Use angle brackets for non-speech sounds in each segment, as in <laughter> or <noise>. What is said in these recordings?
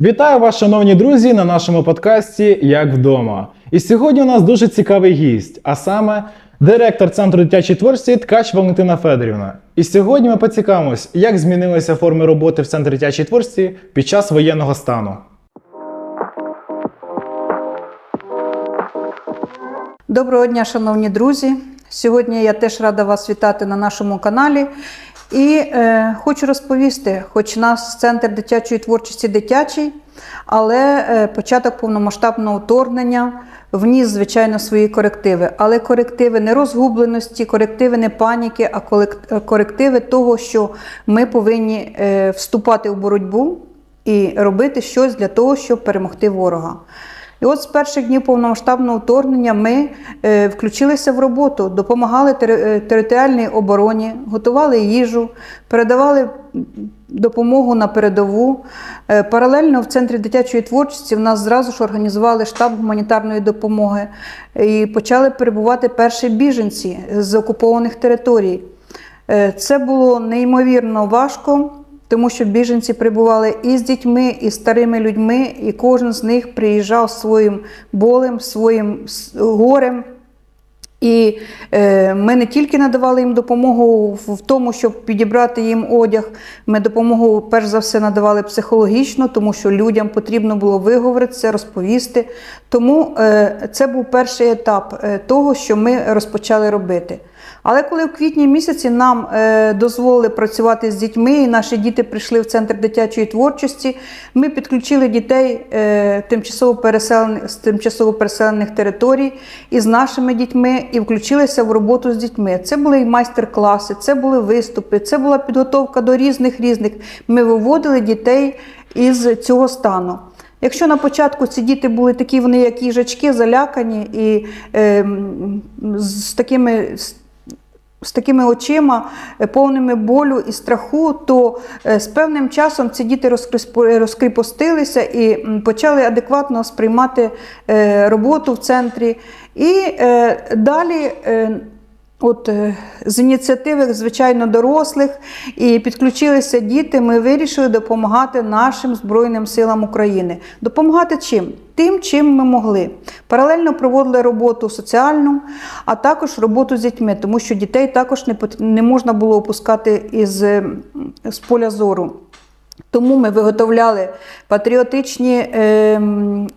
Вітаю вас, шановні друзі, на нашому подкасті Як вдома. І сьогодні у нас дуже цікавий гість, а саме директор центру дитячої творчості Ткач Валентина Федорівна. І сьогодні ми поцікавимось, як змінилися форми роботи в центрі дитячої творчості під час воєнного стану. Доброго дня, шановні друзі. Сьогодні я теж рада вас вітати на нашому каналі. І е, хочу розповісти, хоч нас центр дитячої творчості дитячий, але е, початок повномасштабного вторгнення вніс, звичайно, свої корективи. Але корективи не розгубленості, корективи не паніки, а корективи того, що ми повинні е, вступати в боротьбу і робити щось для того, щоб перемогти ворога. І от з перших днів повномасштабного вторгнення ми е, включилися в роботу, допомагали е, територіальній обороні, готували їжу, передавали допомогу на передову. Е, паралельно в центрі дитячої творчості в нас зразу ж організували штаб гуманітарної допомоги і почали перебувати перші біженці з окупованих територій. Це було неймовірно важко, тому що біженці прибували і з дітьми, і з старими людьми, і кожен з них приїжджав своїм болем, своїм горем. І е, ми не тільки надавали їм допомогу в, тому, щоб підібрати їм одяг. Ми допомогу, перш за все, надавали психологічно, тому що людям потрібно було виговоритися, розповісти. Тому е, це був перший етап е, того, що ми розпочали робити. Але коли в квітні місяці нам е, дозволили працювати з дітьми, і наші діти прийшли в центр дитячої творчості, ми підключили дітей е, тимчасово переселених, з тимчасово переселених територій із нашими дітьми і включилися в роботу з дітьми. Це були і майстер-класи, це були виступи, це була підготовка до різних різних. Ми виводили дітей із цього стану. Якщо на початку ці діти були такі, вони як їжачки, залякані і е, з такими з такими очима, е, повними болю і страху, то е, з певним часом ці діти розкриспо- розкріпостилися і почали адекватно сприймати е, роботу в центрі. І е, далі. От е, з ініціативи, звичайно, дорослих і підключилися діти. Ми вирішили допомагати нашим Збройним силам України. Допомагати чим? Тим, чим ми могли. Паралельно проводили роботу соціальну, а також роботу з дітьми, тому що дітей також не, можна було опускати із з поля зору. Тому ми виготовляли патріотичні е,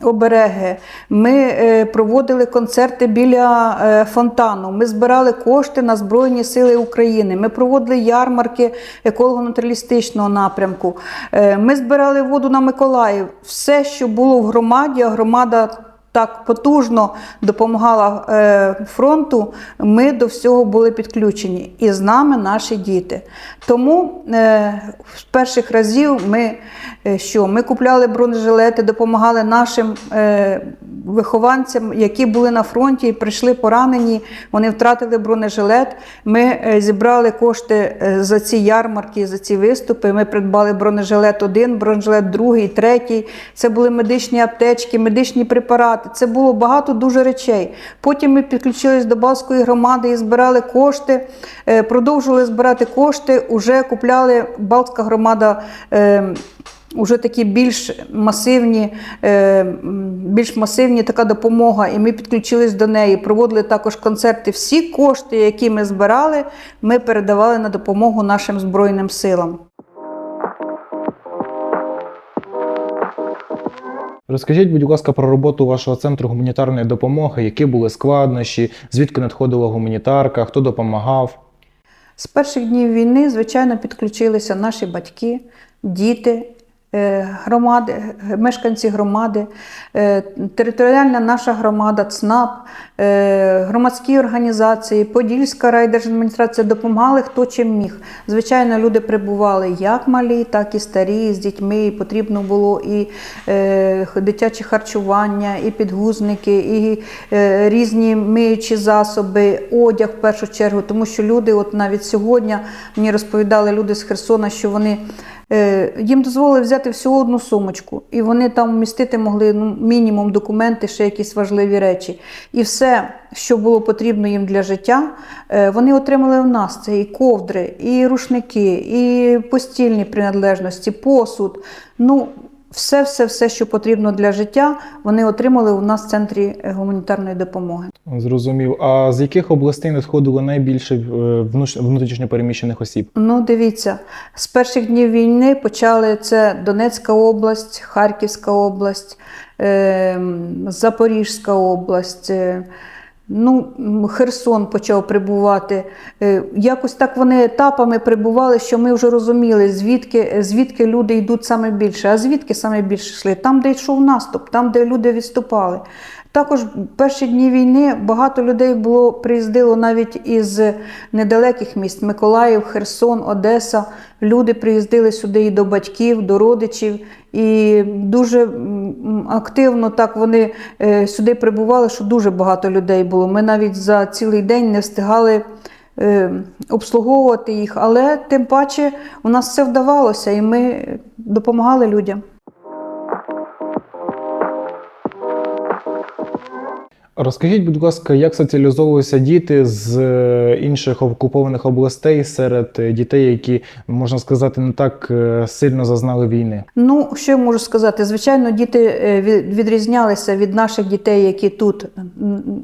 обереги. Ми е, проводили концерти біля е, фонтану. Ми збирали кошти на Збройні Сили України. Ми проводили ярмарки еколого-натуралістичного напрямку. Е, ми збирали воду на Миколаїв. Все, що було в громаді, а громада так потужно допомагала е, фронту, ми до всього були підключені. І з нами наші діти. Тому е, з перших разів ми, е, що, ми купляли бронежилети, допомагали нашим е, вихованцям, які були на фронті і прийшли поранені, вони втратили бронежилет. Ми е, зібрали кошти е, за ці ярмарки, за ці виступи. Ми придбали бронежилет один, бронежилет другий, третій. Це були медичні аптечки, медичні препарати. Це було багато дуже речей. Потім ми підключились до Балської громади і збирали кошти, е, продовжували збирати кошти, уже купляли Балтська громада. Уже такі більш масивні, е, більш масивні така допомога, і ми підключились до неї. Проводили також концерти. Всі кошти, які ми збирали, ми передавали на допомогу нашим збройним силам. Розкажіть, будь ласка, про роботу вашого центру гуманітарної допомоги, які були складнощі, звідки надходила гуманітарка, хто допомагав. З перших днів війни, звичайно, підключилися наші батьки, діти, громади, е, мешканці громади, е, територіальна наша громада, ЦНАП, е, громадські організації, Подільська райдержадміністрація допомагали хто чим міг. Звичайно, люди прибували як малі, так і старі, з дітьми. І потрібно було і е, дитяче харчування, і підгузники, і е, різні миючі засоби, одяг в першу чергу, тому що люди, от навіть сьогодні мені розповідали люди з Херсона, що вони Е, Їм дозволили взяти всього одну сумочку, і вони там вмістити могли ну, мінімум документи, ще якісь важливі речі. І все, що було потрібно їм для життя, е, вони отримали в нас. Це і ковдри, і рушники, і постільні приналежності, посуд. Ну, все, все, все, що потрібно для життя, вони отримали у нас в центрі е, гуманітарної допомоги. Зрозумів. А з яких областей надходило найбільше е, внутрішньо переміщених осіб? Ну, дивіться, з перших днів війни почали це Донецька область, Харківська область, е, Запорізька область. Ну, Херсон почав прибувати. Е, Якось так вони етапами прибували, що ми вже розуміли, звідки, звідки люди йдуть саме більше. А звідки саме більше йшли? Там, де йшов наступ, там, де люди відступали. Також в перші дні війни багато людей було приїздило навіть із недалеких міст Миколаїв, Херсон, Одеса. Люди приїздили сюди і до батьків, до родичів, і дуже активно так вони е, сюди прибували, що дуже багато людей було. Ми навіть за цілий день не встигали е, обслуговувати їх, але тим паче у нас все вдавалося, і ми допомагали людям. Розкажіть, будь ласка, як соціалізовувалися діти з е, інших окупованих областей серед е, дітей, які можна сказати не так е, сильно зазнали війни? Ну, що я можу сказати? Звичайно, діти від- відрізнялися від наших дітей, які тут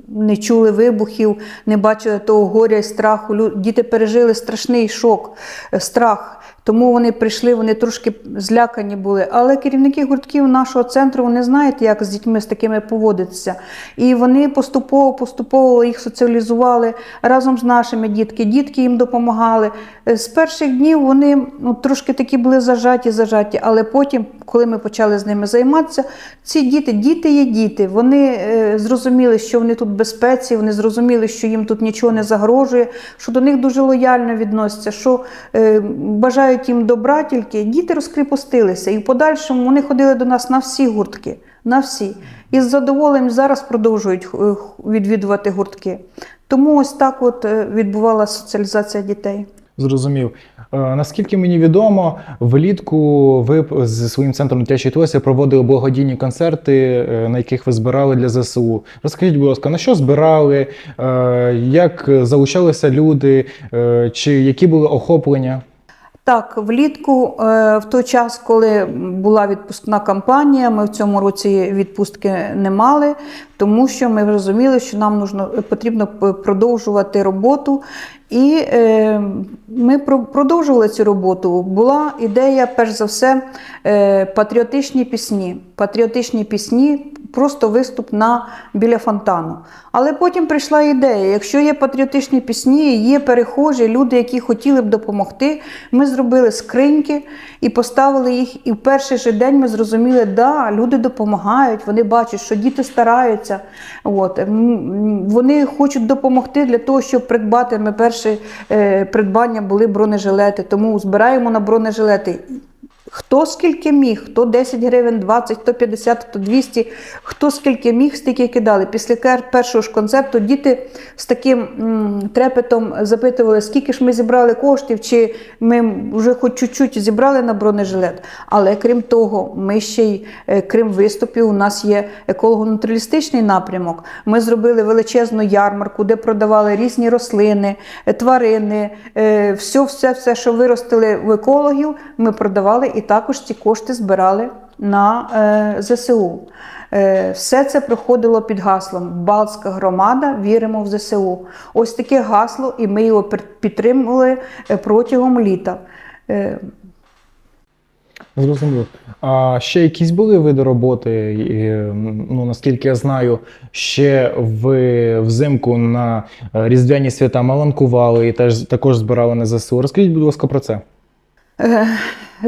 не чули вибухів, не бачили того горя і страху. Діти пережили страшний шок, страх. Тому вони прийшли, вони трошки злякані були. Але керівники гуртків нашого центру вони знають, як з дітьми з такими поводитися. І вони поступово, поступово їх соціалізували разом з нашими дітки. Дітки їм допомагали. Е, З перших днів вони ну, трошки такі були зажаті, зажаті, але потім, коли ми почали з ними займатися, ці діти, діти є діти. Вони е, зрозуміли, що вони тут в безпеці, вони зрозуміли, що їм тут нічого не загрожує, що до них дуже лояльно відносяться, що е, бажають їм добра тільки. Діти розкріпостилися. І в подальшому вони ходили до нас на всі гуртки. На всі. І з задоволенням зараз продовжують е, відвідувати гуртки. Тому ось так от е, відбувалася соціалізація дітей. Зрозумів. Е, Наскільки мені відомо, влітку ви зі своїм центром дитячої творчості проводили благодійні концерти, на яких ви збирали для ЗСУ. Розкажіть, будь ласка, на що збирали, як залучалися люди, чи які були охоплення? Так, влітку, е, в той час, коли була відпускна кампанія, ми в цьому році відпустки не мали, тому що ми розуміли, що нам нужно, потрібно продовжувати роботу. І е, ми про- продовжували цю роботу. Була ідея, перш за все, е, патріотичні пісні. Патріотичні пісні, просто виступ на біля фонтану. Але потім прийшла ідея: якщо є патріотичні пісні, є перехожі, люди, які хотіли б допомогти, ми зробили скриньки і поставили їх. І в перший же день ми зрозуміли, да, люди допомагають, вони бачать, що діти стараються. От. Вони хочуть допомогти для того, щоб придбати. Ми перші е, придбання були бронежилети, тому збираємо на бронежилети. Хто скільки міг, хто 10 гривень, 20, хто 50, хто 200, хто скільки міг, стільки кидали. Після першого ж концерту діти з таким трепетом запитували, скільки ж ми зібрали коштів, чи ми вже хоч чуть-чуть зібрали на бронежилет. Але крім того, ми ще й, е, крім виступів, у нас є еколого-натуралістичний напрямок. Ми зробили величезну ярмарку, де продавали різні рослини, е, тварини, е, все, все, все, що виростили в екологів, ми продавали також ці кошти збирали на е, ЗСУ. Е, Все це проходило під гаслом Балтська громада, віримо в ЗСУ. Ось таке гасло, і ми його підтримували е, протягом літа. Зрозумів. А ще якісь були види роботи? І, Ну, наскільки я знаю, ще в взимку на Різдвяні свята маланкували і теж також збирали на ЗСУ. Розкажіть, будь ласка, про це.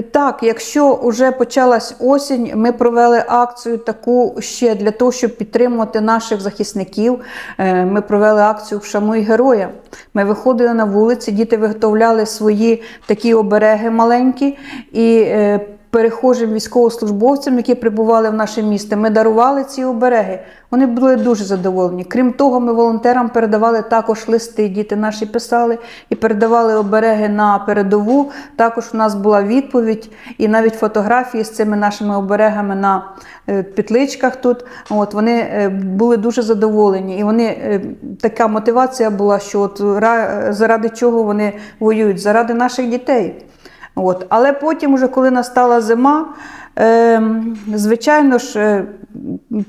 Так, якщо вже почалась осінь, ми провели акцію таку ще для того, щоб підтримувати наших захисників. Е, Ми провели акцію Вшануй героя. Ми виходили на вулиці, діти виготовляли свої такі обереги маленькі і е, перехожим військовослужбовцям, які прибували в наше місто. Ми дарували ці обереги. Вони були дуже задоволені. Крім того, ми волонтерам передавали також листи. Діти наші писали і передавали обереги на передову. Також у нас була відповідь і навіть фотографії з цими нашими оберегами на е, петличках тут. От вони е, були дуже задоволені. І вони е, така мотивація була, що от заради чого вони воюють? Заради наших дітей. От. Але потім, уже коли настала зима, е, звичайно ж, е,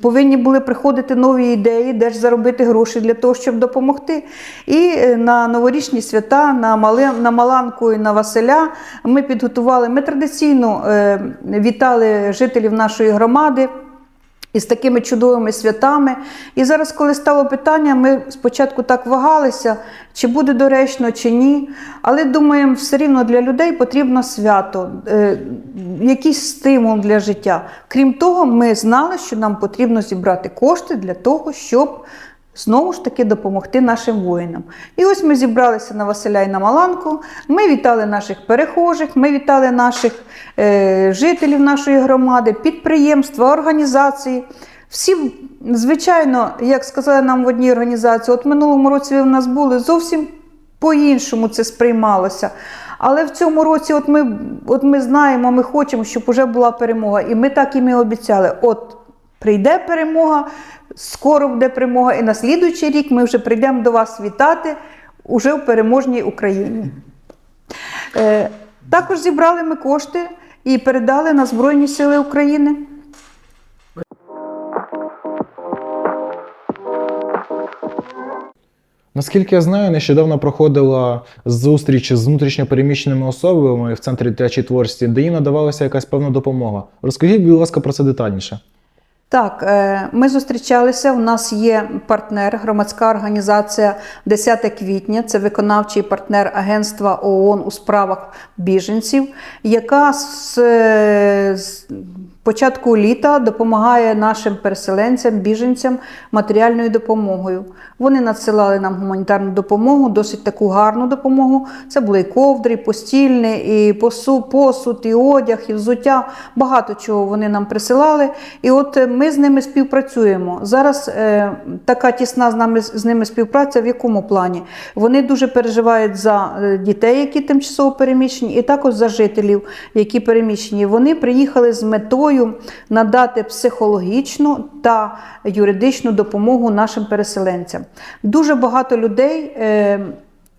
повинні були приходити нові ідеї, де ж заробити гроші для того, щоб допомогти. І е, на новорічні свята, на, Мали, на Маланку і на Василя ми підготували, ми традиційно е, вітали жителів нашої громади. Із такими чудовими святами. І зараз, коли стало питання, ми спочатку так вагалися, чи буде доречно, чи ні. Але думаємо, все рівно для людей потрібно свято, е, якийсь стимул для життя. Крім того, ми знали, що нам потрібно зібрати кошти для того, щоб знову ж таки допомогти нашим воїнам. І ось ми зібралися на Василя і на Маланку. Ми вітали наших перехожих, ми вітали наших е, жителів нашої громади, підприємства, організації. Всі, звичайно, як сказали нам в одній організації, от минулому році ви в нас були зовсім по-іншому це сприймалося. Але в цьому році, от ми, от ми знаємо, ми хочемо, щоб вже була перемога. І ми так і ми обіцяли. От прийде перемога, скоро буде перемога, і на слідуючий рік ми вже прийдемо до вас вітати уже в переможній Україні. Е, також зібрали ми кошти і передали на Збройні Сили України. Наскільки я знаю, нещодавно проходила зустріч з внутрішньопереміщеними особами в центрі дитячої творчості, де їм надавалася якась певна допомога. Розкажіть, будь ласка, про це детальніше. Так, е, ми зустрічалися. У нас є партнер, громадська організація 10 квітня. Це виконавчий партнер Агентства ООН у справах біженців, яка е, з початку літа допомагає нашим переселенцям, біженцям матеріальною допомогою. Вони надсилали нам гуманітарну допомогу, досить таку гарну допомогу. Це були і ковдри, і постільне, і посуд, посуд, і одяг, і взуття. Багато чого вони нам присилали. І от е, ми з ними співпрацюємо. Зараз е, така тісна з нами з ними співпраця. В якому плані? Вони дуже переживають за е, дітей, які тимчасово переміщені, і також за жителів, які переміщені. Вони приїхали з метою надати психологічну та юридичну допомогу нашим переселенцям. Дуже багато людей. Е,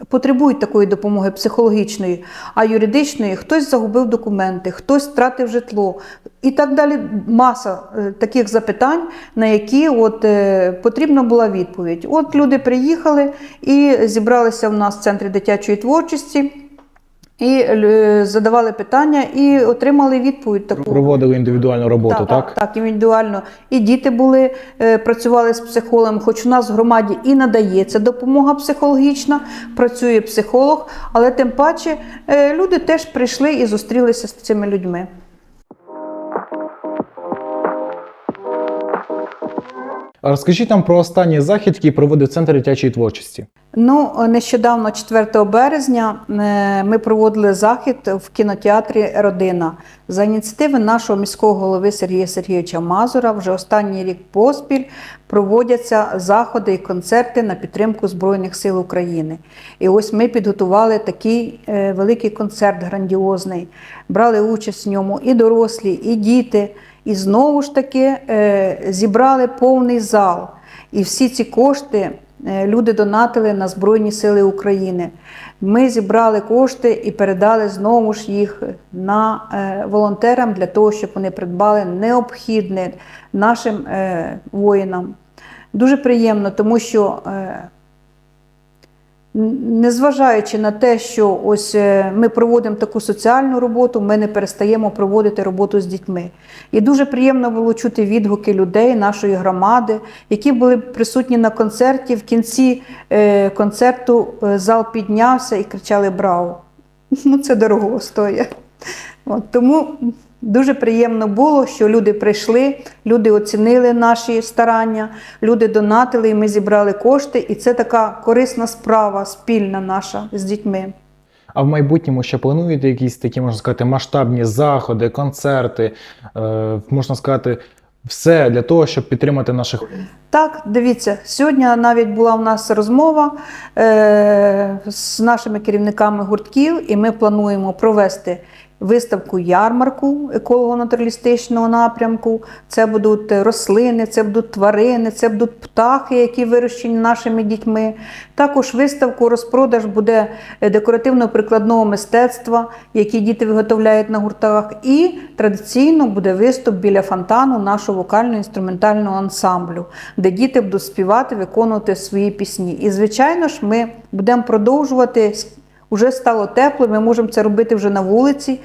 Потребують такої допомоги психологічної, а юридичної хтось загубив документи, хтось втратив житло і так далі. Маса е, таких запитань, на які от, е, потрібна була відповідь. От люди приїхали і зібралися в нас в центрі дитячої творчості. І е, задавали питання і отримали відповідь таку. Проводили індивідуальну роботу, так? Так, так, індивідуально. І діти були, е, працювали з психологом, хоч у нас в громаді і надається допомога психологічна, працює психолог, але тим паче е, люди теж прийшли і зустрілися з цими людьми. Розкажіть нам про останній захід, який проводив центр дитячої творчості. Ну, нещодавно, 4 березня, е, ми проводили захід в кінотеатрі Родина за ініціативи нашого міського голови Сергія Сергійовича Мазура. Вже останній рік поспіль проводяться заходи і концерти на підтримку Збройних сил України. І ось ми підготували такий е, великий концерт грандіозний. Брали участь в ньому і дорослі, і діти. І знову ж таки е, зібрали повний зал. І всі ці кошти е, люди донатили на Збройні Сили України. Ми зібрали кошти і передали знову ж їх на е, волонтерам для того, щоб вони придбали необхідне нашим воїнам. Дуже приємно, тому що Незважаючи на те, що ось е, ми проводимо таку соціальну роботу, ми не перестаємо проводити роботу з дітьми. І дуже приємно було чути відгуки людей нашої громади, які були присутні на концерті. В кінці е, концерту е, зал піднявся і кричали Браво! <laughs> Ну, це дорого стоїть. От, тому дуже приємно було, що люди прийшли, люди оцінили наші старання, люди донатили, і ми зібрали кошти. І це така корисна справа, спільна наша з дітьми. А в майбутньому ще плануєте якісь такі, можна сказати, масштабні заходи, концерти, е, можна сказати, все для того, щоб підтримати наших Так, дивіться, сьогодні навіть була у нас розмова е, з нашими керівниками гуртків, і ми плануємо провести виставку ярмарку еколого-натуралістичного напрямку. Це будуть рослини, це будуть тварини, це будуть птахи, які вирощені нашими дітьми. Також виставку розпродаж буде декоративно-прикладного мистецтва, які діти виготовляють на гуртах. І традиційно буде виступ біля фонтану нашого вокально-інструментального ансамблю, де діти будуть співати, виконувати свої пісні. І, звичайно ж, ми будемо продовжувати. Уже стало тепло, ми можемо це робити вже на вулиці,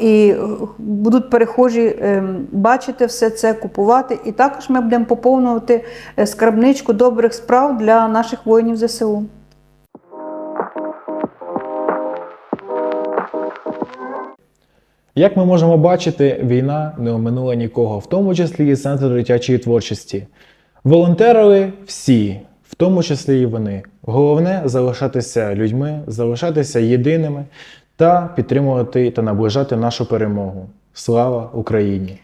і е, будуть перехожі ем, бачити все це, купувати. І також ми будемо поповнювати е, скарбничку добрих справ для наших воїнів ЗСУ. Як ми можемо бачити, війна не оминула нікого, в тому числі і центр дитячої творчості. Волонтерили всі, в тому числі і вони. Головне залишатися людьми, залишатися єдиними та підтримувати та наближати нашу перемогу. Слава Україні!